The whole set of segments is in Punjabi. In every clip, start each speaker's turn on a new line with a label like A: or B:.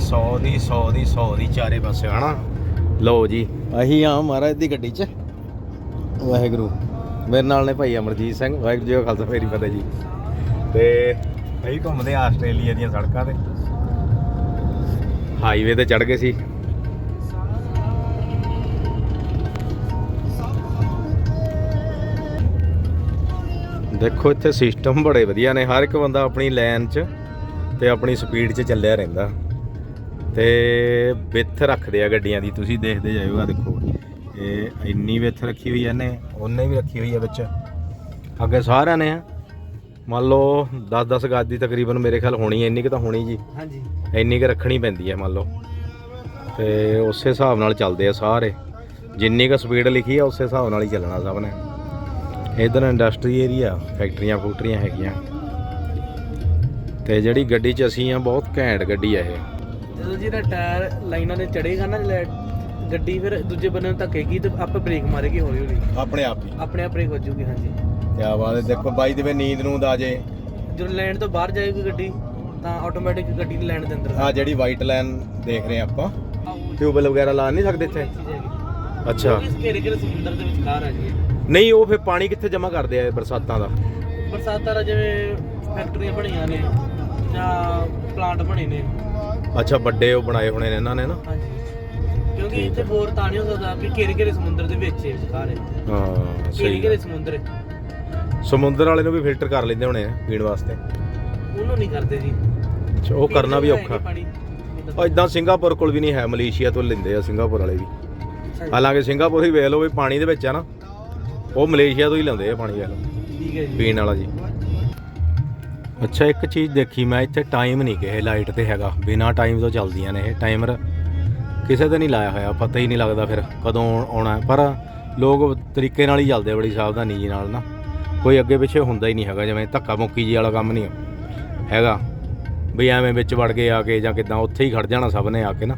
A: 100 ਦੀ 100 ਦੀ 100 ਦੀ ਚਾਰੇ ਪਾਸੇ ਹਨਾ? ਲਓ ਜੀ। ਅਸੀਂ ਆ ਮਹਾਰਾਜ ਦੀ ਗੱਡੀ 'ਚ। ਵਾਹਿਗੁਰੂ। ਮੇਰੇ ਨਾਲ ਨੇ ਭਾਈ ਅਮਰਜੀਤ ਸਿੰਘ। ਵਾਹਿਗੁਰੂ ਜੀ ਖਾਲਸਾ ਫੇਰੀ ਫਤਿਹ ਜੀ। ਤੇ ਅਸੀਂ ਘੁੰਮਦੇ ਆ ਆਸਟ੍ਰੇਲੀਆ ਦੀਆਂ ਸੜਕਾਂ ਤੇ। ਹਾਈਵੇ ਤੇ ਚੜ ਗਏ ਸੀ। ਦੇਖੋ ਇੱਥੇ ਸਿਸਟਮ ਬੜੇ ਵਧੀਆ ਨੇ। ਹਰ ਇੱਕ ਬੰਦਾ ਆਪਣੀ ਲਾਈਨ 'ਚ ਤੇ ਆਪਣੀ ਸਪੀਡ 'ਚ ਚੱਲਿਆ ਰਹਿੰਦਾ। ਤੇ ਵਿੱਥ ਰੱਖਦੇ ਆ ਗੱਡੀਆਂ ਦੀ ਤੁਸੀਂ ਦੇਖਦੇ ਜਾਇਓ ਆ ਦੇਖੋ। ਇਹ ਇੰਨੀ ਵਿੱਥ ਰੱਖੀ ਹੋਈ ਐ ਨੇ ਉਹਨੇ ਵੀ ਰੱਖੀ ਹੋਈ ਆ ਵਿੱਚ। ਅੱਗੇ ਸਾਰਿਆਂ ਨੇ ਆ। ਮੰਨ ਲਓ 10-10 ਗੱਜ ਦੀ ਤਕਰੀਬਨ ਮੇਰੇ ਖਿਆਲ ਹੋਣੀ ਐ ਇੰਨੀ ਕਿ ਤਾਂ ਹੋਣੀ ਜੀ।
B: ਹਾਂਜੀ।
A: ਇੰਨੀ ਕਿ ਰੱਖਣੀ ਪੈਂਦੀ ਹੈ ਮੰਨ ਲਓ। ਤੇ ਉਸੇ ਹਿਸਾਬ ਨਾਲ ਚੱਲਦੇ ਆ ਸਾਰੇ। ਜਿੰਨੀ ਕੁ ਸਪੀਡ ਲਿਖੀ ਆ ਉਸੇ ਹਿਸਾਬ ਨਾਲ ਹੀ ਚੱਲਣਾ ਸਭ ਨੇ। ਇਧਰ ਇੰਡਸਟਰੀ ਏਰੀਆ ਫੈਕਟਰੀਆਂ ਫੂਟਰੀਆਂ ਹੈਗੀਆਂ। ਤੇ ਜਿਹੜੀ ਗੱਡੀ 'ਚ ਅਸੀਂ ਆ ਬਹੁਤ ਘੈਂਟ ਗੱਡੀ ਆ ਇਹ।
B: ਜਦੋਂ ਜਿਹੜਾ ਟਾਇਰ ਲਾਈਨਾਂ ਦੇ ਚੜੇਗਾ ਨਾ ਲੈ- ਗੱਡੀ ਫਿਰ ਦੂਜੇ ਬੰਨੇ ਨੂੰ ਧੱਕੇਗੀ ਤੇ ਆਪੇ ਬ੍ਰੇਕ ਮਾਰੇਗੀ ਹੌਲੀ ਹੌਲੀ।
A: ਆਪਣੇ ਆਪ ਹੀ।
B: ਆਪਣੇ ਆਪ ਬ੍ਰੇਕ ਵੱਜੂਗੀ ਹਾਂਜੀ।
A: ਕਿਆ ਬਾਤ ਹੈ ਦੇਖੋ ਬਾਈ ਦੇ ਵੇ ਨੀਂਦ ਨੂੰ ਦਾ ਜੇ
B: ਜਦੋਂ ਲੈਣ ਤੋਂ ਬਾਹਰ ਜਾਏਗੀ ਗੱਡੀ ਤਾਂ ਆਟੋਮੈਟਿਕ ਗੱਡੀ ਦੀ ਲੈਣ ਦੇ ਅੰਦਰ।
A: ਆ ਜਿਹੜੀ ਵਾਈਟ ਲਾਈਨ ਦੇਖ ਰਹੇ ਆਪਾਂ। ਟਿਊਬਲ ਵਗੈਰਾ ਲਾ ਨਹੀਂ ਸਕਦੇ ਇੱਥੇ? ਅੱਛਾ।
B: ਇਸ ਘੇਰੇ ਘੇਰੇ ਸਮੁੰਦਰ ਦੇ ਵਿਚਕਾਰ ਆ ਜੀ।
A: ਨਹੀਂ ਉਹ ਫਿਰ ਪਾਣੀ ਕਿੱਥੇ ਜਮ੍ਹਾਂ ਕਰਦੇ ਆ ਬਰਸਾਤਾਂ ਦਾ?
B: ਬਰਸਾਤਾਂ ਦਾ ਜਿਵੇਂ ਫੈਕਟਰੀਆਂ ਬਣੀਆਂ ਨੇ ਜਾਂ ਪਲਾਂਟ ਬਣੇ ਨੇ।
A: ਅੱਛਾ ਵੱਡੇ ਉਹ ਬਣਾਏ ਹੋਣੇ ਨੇ ਇਹਨਾਂ ਨੇ ਨਾ।
B: ਹਾਂਜੀ। ਕਿਉਂਕਿ ਇੱਥੇ
A: ਹੈ।
B: ਬੋਰ ਤਾਂ ਨਹੀਂ ਹੋ ਸਕਦਾ ਕਿ ਘੇਰੇ ਘੇਰੇ ਸਮੁੰਦਰ ਦੇ ਵਿੱਚ ਹੈ ਵਿਚਕਾਰ ਹੈ।
A: ਹਾਂ
B: ਘੇਰੇ
A: ਸਹੀ
B: ਘੇਰੇ। ਸਮੁੰਦਰ ਹੈ।
A: ਸਮੁੰਦਰ ਵਾਲੇ ਨੂੰ ਵੀ ਫਿਲਟਰ ਕਰ ਲੈਂਦੇ ਹੋਣੇ ਆ ਪੀਣ ਵਾਸਤੇ।
B: ਉਹਨੂੰ ਨਹੀਂ ਕਰਦੇ ਜੀ।
A: ਅੱਛਾ, ਉਹ ਕਰਨਾ ਵੀ ਔਖਾ।
B: ਪਾਣੀ।
A: ਉਹ ਇਦਾਂ ਸਿੰਗਾਪੁਰ ਕੋਲ ਵੀ ਨਹੀਂ ਹੈ ਮਲੇਸ਼ੀਆ ਤੋਂ ਲੈਂਦੇ ਆ ਸਿੰਗਾਪੁਰ ਵਾਲੇ ਵੀ। ਹਾਲਾਂਕਿ ਸਿੰਗਾਪੁਰ ਹੀ ਵੇਖ ਲਓ ਵੀ ਪਾਣੀ ਦੇ ਵਿੱਚ ਆ ਨਾ। ਉਹ ਮਲੇਸ਼ੀਆ ਤੋਂ ਹੀ ਲਾਉਂਦੇ ਆ ਪਾਣੀ ਵੇਖ ਲਓ।
B: ਠੀਕ ਹੈ ਜੀ।
A: ਪੀਣ ਵਾਲਾ ਜੀ। ਅੱਛਾ ਇੱਕ ਚੀਜ਼ ਦੇਖੀ ਮੈਂ ਇੱਥੇ ਟਾਈਮ ਨਹੀਂ ਕਿਸੇ ਲਾਈਟ ਤੇ ਹੈਗਾ। ਬਿਨਾ ਟਾਈਮ ਤੋਂ ਚੱਲਦੀਆਂ ਨੇ ਇਹ ਟਾਈਮਰ ਕਿਸੇ ਤੇ ਨਹੀਂ ਲਾਇਆ ਹੋਇਆ ਪਤਾ ਹੀ ਨਹੀਂ ਲੱਗਦਾ ਫਿਰ ਕਦੋਂ ਆਉਣਾ। ਪਰ ਲੋਕ ਤਰੀਕੇ ਨਾਲ ਹੀ ਚੱਲਦੇ ਬੜੀ ਸਾਵਧਾਨੀ ਜੀ ਨਾਲ ਨਾ। ਕੋਈ ਅੱਗੇ ਪਿੱਛੇ ਹੁੰਦਾ ਹੀ ਨਹੀਂ ਹੈਗਾ ਜਿਵੇਂ ਧੱਕਾ ਮੁੱਕੀ ਜੀ ਵਾਲਾ ਕੰਮ ਨਹੀਂ ਹੈਗਾ। ਵੀ ਐਵੇਂ ਵਿੱਚ ਵੜ ਕੇ ਆ ਕੇ ਜਾਂ ਕਿਦਾਂ ਉੱਥੇ ਹੀ ਖੜ ਜਾਣਾ ਸਭ ਨੇ ਆ ਕੇ ਨਾ।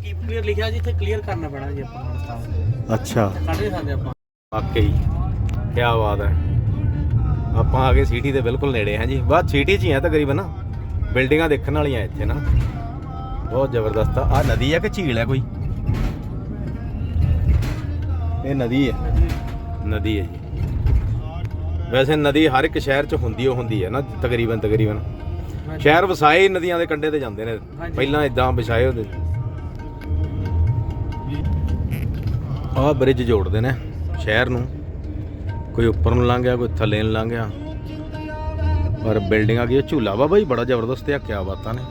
B: ਕਲੀਅਰ ਲਿਖਿਆ ਜੀ? ਇੱਥੇ ਕਲੀਅਰ ਕਰਨਾ ਪੈਣਾ ਜੀ ਆਪਾਂ ਨੂੰ
A: ਅੱਛਾ।
B: ਕੱਢ ਨਹੀਂ ਸਕਦੇ ਆਪਾਂ।
A: ਵਾਕਈ ਕੀ ਬਾਤ ਹੈ। ਆਪਾਂ ਆ ਗਏ ਸਿਟੀ ਦੇ ਬਿਲਕੁਲ ਨੇੜੇ ਹਾਂ ਜੀ ਬਾਅਦ ਸਿਟੀ 'ਚ ਹੀ ਆ ਤਕਰੀਬਨ। ਬਿਲਡਿੰਗਾਂ ਦੇਖਣ ਵਾਲੀਆਂ ਇੱਥੇ ਨਾ। ਬਹੁਤ ਜ਼ਬਰਦਸਤ ਆ। ਆਹ ਨਦੀ ਆ ਕਿ ਝੀਲ ਹੈ ਕੋਈ? ਇਹ ਨਦੀ ਹੈ ਨਦੀ ਹੈ ਜੀ। ਵੈਸੇ ਨਦੀ ਹਰ ਇੱਕ ਸ਼ਹਿਰ 'ਚ ਹੁੰਦੀ ਉਹ ਹੁੰਦੀ ਹੈ ਨਾ ਤਕਰੀਬਨ ਤਕਰੀਬਨ। ਸ਼ਹਿਰ ਵਸਾਏ ਨਦੀਆਂ ਦੇ ਕੰਢੇ ਤੇ ਜਾਂਦੇ ਨੇ। ਪਹਿਲਾਂ ਇਦਾਂ ਵਿਛਾਏ ਹੁੰਦੇ ਆਹ ਬ੍ਰਿਜ ਜੋੜਦੇ ਨੇ ਸ਼ਹਿਰ ਨੂੰ। ਕੋਈ ਉੱਪਰ ਨੂੰ ਲੰਘ ਗਿਆ, ਕੋਈ ਥੱਲੇ ਨੂੰ ਲੰਘ ਗਿਆ। ਪਰ ਬਿਲਡਿੰਗਾਂ ਕੀ ਝੂਲਾ ਵਾ ਜੀ, ਬੜਾ ਜ਼ਬਰਦਸਤ ਆ, ਕਿਆ ਬਾਤਾਂ ਨੇ।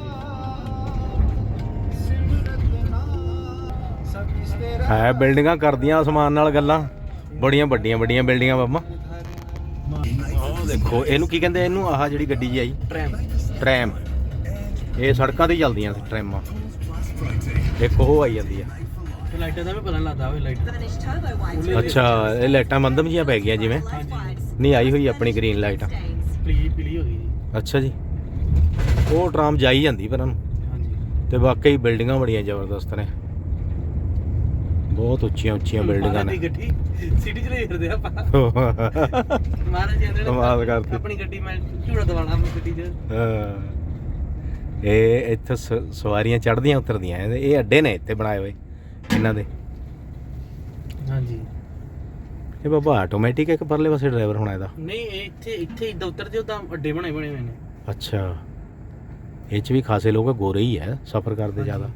A: ਹੈ ਬਿਲਡਿੰਗਾਂ ਕਰਦੀਆਂ ਅਸਮਾਨ ਨਾਲ ਗੱਲਾਂ। ਬੜੀਆਂ ਵੱਡੀਆਂ ਵੱਡੀਆਂ ਬਿਲਡਿੰਗਾਂ ਬਾਬਾ। ਆਹ ਦੇਖੋ, ਇਹਨੂੰ ਕੀ ਕਹਿੰਦੇ, ਇਹਨੂੰ ਆਹ ਜਿਹੜੀ ਗੱਡੀ ਜੀ ਆਈ।
B: ਟ੍ਰੈਮ।
A: ਟ੍ਰੈਮ ਇਹ ਸੜਕਾਂ ਤੇ ਹੀ ਚੱਲਦੀਆਂ ਟ੍ਰੈਮਾਂ। ਇੱਕ ਉਹ ਆਈ ਜਾਂਦੀ ਆ।
B: ਲਾਈਟਾਂ ਦਾ ਵੀ ਪਤਾ ਨਹੀਂ ਲੱਗਦਾ ਉਹ ਲਾਈਟ।
A: ਅੱਛਾ ਇਹ ਲਾਈਟਾਂ ਮੰਦਮ ਜੀਆਂ ਪੈ ਗਈਆਂ ਜਿਵੇਂ? ਨਹੀਂ ਆਈ ਹੋਈ ਆਪਣੀ ਗ੍ਰੀਨ ਲਾਈਟ
B: ਪੀਲੀ ਪੀਲੀ ਹੋ ਗਈ ਜੀ।
A: ਅੱਛਾ ਜੀ। ਉਹ ਟਰਾਮ ਜਾਈ ਜਾਂਦੀ ਪਰ ਨੂੰ
B: ਹਾਂਜੀ।
A: ਤੇ ਵਾਕਈ ਬਿਲਡਿੰਗਾਂ ਬੜੀਆਂ ਜ਼ਬਰਦਸਤ ਨੇ। ਬਹੁਤ ਉੱਚੀਆਂ ਉੱਚੀਆਂ ਬਿਲਡਿੰਗਾਂ ਨੇ।
B: ਗੱਡੀ ਸਿਟੀ ਚ ਲੈ ਫਿਰਦੇ ਆਪਾਂ। ਮਹਾਰਾਜ ਜੀ
A: ਕਮਾਲ ਕਰਤੀ।
B: ਆਪਣੀ ਗੱਡੀ ਮੈਂ ਝੂੜਾ ਦਵਾਣਾ ਆਪਣੀ ਗੱਡੀ 'ਚ।
A: ਹਾਂ। ਇਹ ਇੱਥੇ ਸ- ਸਵਾਰੀਆਂ ਚੜ੍ਹਦੀਆਂ ਉਤਰਦੀਆਂ। ਇਹ ਇਹ ਅੱਡੇ ਨੇ ਇੱਥੇ ਬਣਾਏ ਹੋਏ। ਇਹਨਾਂ ਦੇ।
B: ਹਾਂਜੀ।
A: ਇਹ ਬਾਬਾ ਆਟੋਮੈਟਿਕ ਇੱਕ ਪਰਲੇ ਪਾਸੇ ਡਰਾਈਵਰ ਹੋਣਾ ਇਹਦਾ?
B: ਨਹੀਂ ਇਹ ਇੱਥੇ ਇੱਥੇ ਇਦਾਂ ਉਤਰਦੇ ਉਹ ਤਾਂ ਅੱਡੇ ਬਣੇ ਬਣੇ ਹੋਏ ਨੇ।
A: ਅੱਛਾ। ਇਹ ਚ ਵੀ ਖਾਸੇ ਲੋਕ ਗੋਰੇ ਹੀ ਹੈ ਸਫ਼ਰ ਕਰਦੇ ਜ਼ਿਆਦਾ।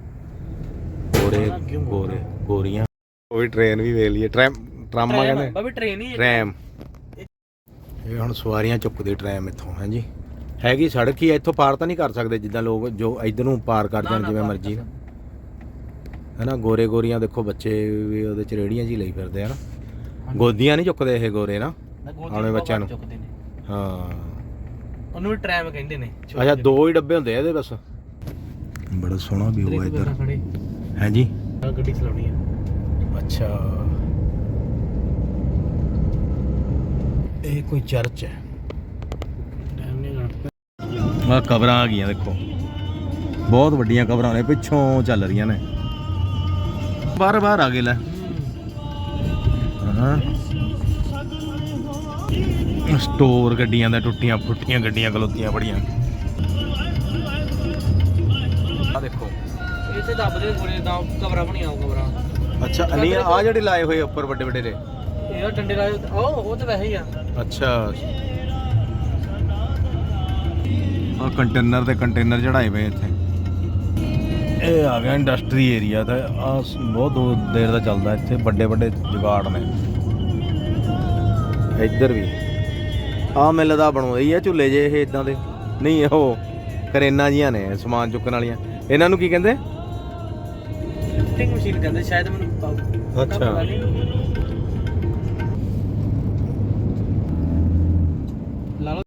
A: ਗੋਰੇ
B: ਗੋਰਾ?
A: ਗੋਰੇ ਗੋਰੀਆਂ। ਉਹ ਵੀ ਟ੍ਰੇਨ ਵੀ ਵੇਖ ਲਈਏ ਟ੍ਰੈਮ ਟਰਾਮਾ ਕਹਿੰਦੇ।
B: ਬਾਬੇ ਟ੍ਰੇਨ ਹੀ ਹੈ।
A: ਟ੍ਰੈਮ ਇਹ ਹੁਣ ਸਵਾਰੀਆਂ ਚੁੱਕਦੇ ਟ੍ਰੈਮ ਇੱਥੋਂ ਹਾਂਜੀ। ਹੈਗੀ ਸੜਕ ਹੀ ਹੈ, ਇੱਥੋਂ ਪਾਰ ਤਾਂ ਨਹੀਂ ਕਰ ਸਕਦੇ ਜਿੱਦਾਂ ਲੋਕ ਜੋ ਇਧਰ ਨੂੰ ਪਾਰ ਕਰ
B: ਨਾ,
A: ਜਾਣ
B: ਨਾ,
A: ਜਿਵੇਂ ਮਰਜ਼ੀ।
B: ਕਰ
A: ਹੈਨਾ ਗੋਰੇ ਗੋਰੀਆਂ ਦੇਖੋ ਬੱਚੇ ਵੀ ਉਹਦੇ ਚ ਰੇੜੀਆਂ ਜੀ ਲਈ ਫਿਰਦੇ ਆ ਨਾ। ਗੋਦੀਆਂ ਨਹੀਂ ਚੁੱਕਦੇ ਇਹ ਗੋਰੇ ਨਾ ਆਉਣੇ ਬੱਚਿਆਂ ਨੂੰ।
B: ਚੁੱਕਦੇ ਨੇ।
A: ਹਾਂ।
B: ਉਹਨੂੰ ਵੀ ਟ੍ਰੈਮ ਕਹਿੰਦੇ ਨੇ
A: ਅੱਛਾ। ਦੋ ਹੀ ਡੱਬੇ ਹੁੰਦੇ ਆ ਇਹਦੇ ਬਸ। ਬੜਾ ਸੋਹਣਾ ਵਿਊ
B: ਤੇਰੇ
A: ਆ
B: ਕੋਲ
A: ਇੱਧਰ ਹਾਂਜੀ
B: ਆਹ ਗੱਡੀ ਚਲਾਉਣੀ ਆ।
A: ਅੱਛਾ। ਇਹ ਕੋਈ ਚਰਚ ਹੈ। ਆ ਕਬਰਾਂ ਆ ਗਈਆਂ ਦੇਖੋ। ਬਹੁਤ ਵੱਡੀਆਂ ਕਬਰਾਂ ਨੇ ਪਿੱਛੋਂ ਚੱਲ ਰਹੀਆਂ ਨੇ। ਬਾਹਰ ਬਾਹਰ ਆ ਗਏ ਲੈ। ਹਾਂ। ਸਟੋਰ ਗੱਡੀਆਂ ਦਾ ਟੁੱਟੀਆਂ ਫੁੱਟੀਆਂ ਗੱਡੀਆਂ ਖਲੋਤੀਆਂ ਬੜੀਆਂ। ਆ ਦੇਖੋ
B: ਇੱਥੇ ਦੱਬਦੇ ਪੂਰੇ ਦਾ ਕਵਰਾਂ ਬਣੀਆਂ ਉਹ ਕਵਰਾਂ
A: ਅੱਛਾ ਨਹੀਂ ਆ ਜਿਹੜੇ ਲਾਏ ਹੋਏ ਉੱਪਰ ਵੱਡੇ ਵੱਡੇ ਦੇ
B: ਇਹ ਡੰਡੇ ਲਾਏ ਉਹ ਉਹ ਤਾਂ ਵੈਸੇ ਹੀ ਆ।
A: ਅੱਛਾ। ਆ ਕੰਟੇਨਰ ਤੇ ਕੰਟੇਨਰ ਚੜਾਏ ਪਏ ਇੱਥੇ। ਇਹ ਆ ਗਿਆ ਇੰਡਸਟਰੀ ਏਰੀਆ ਤਾਂ ਆ ਬਹੁਤ ਦੂਰ ਦੇਰ ਦਾ ਚੱਲਦਾ ਇੱਥੇ ਵੱਡੇ ਵੱਡੇ ਜੁਗਾੜ ਨੇ। ਇੱਧਰ ਵੀ। ਆ ਮਿਲ ਦਾ ਬਣਾਉਂਦੇ ਹੀ ਆ ਝੁੱਲੇ ਜੇ ਇਹ ਇਦਾਂ ਦੇ। ਨਹੀਂ ਉਹ ਕਰੇਨਾਂ ਜੀਆਂ ਨੇ ਸਮਾਨ ਚੁੱਕਣ ਵਾਲੀਆਂ। ਇਹਨਾਂ ਨੂੰ ਕੀ ਕਹਿੰਦੇ?
B: ਲਿਫਟਿੰਗ ਮਸ਼ੀਨ ਕਹਿੰਦੇ ਸ਼ਾਇਦ ਮੈਨੂੰ ਪਤਾ
A: ਅੱਛਾ।